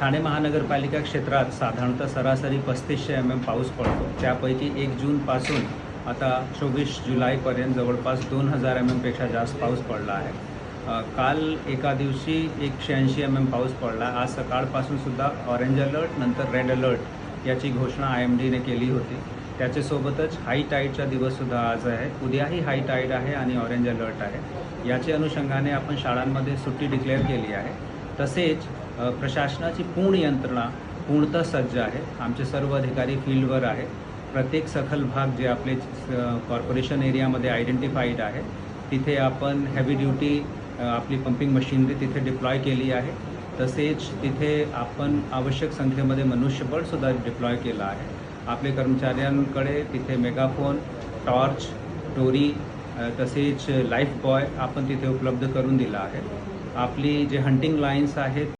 ठाणे महानगरपालिका क्षेत्रात साधारणतः सरासरी पस्तीसशे एम एम पाऊस पडतो. त्यापैकी एक जूनपासून आता चोवीस जुलैपर्यंत जवळपास दोन हजार एम एमपेक्षा जास्त पाऊस पडला आहे. काल एका दिवशी एकशे ऐंशी एम एम पाऊस पडला. आज सकाळपासून सुद्धा ऑरेंज अलर्ट नंतर रेड अलर्ट याची घोषणा आय एम डीने केली होती. त्याच्यासोबतच हाय टाईडचा दिवससुद्धा आज आहे. उद्याही हाय टाईड आहे आणि ऑरेंज अलर्ट आहे. याच्या अनुषंगाने आपण शाळांमध्ये सुट्टी डिक्लेअर केली आहे. तसेच प्रशासनाची पूर्ण यंत्रणा पूर्णतः सज्ज आहे. आमचे सर्व अधिकारी फील्डवर आहे प्रत्येक सखल भाग जे आपले कॉर्पोरेशन एरियामध्ये आयडेंटिफाईड आहे तिथे आपण हेवी ड्युटी आपली पंपिंग मशिनरी तिथे डिप्लॉय केली आहे. तसेच तिथे आपण आवश्यक संख्येमध्ये मनुष्यबळसुद्धा डिप्लॉय केलं आहे. आपले कर्मचाऱ्यांकडे तिथे मेगाफोन टॉर्च टोरी तसेच लाईफ बॉय आपण तिथे उपलब्ध करून दिला आहे. आपली जे हंटिंग लाईन्स आहेत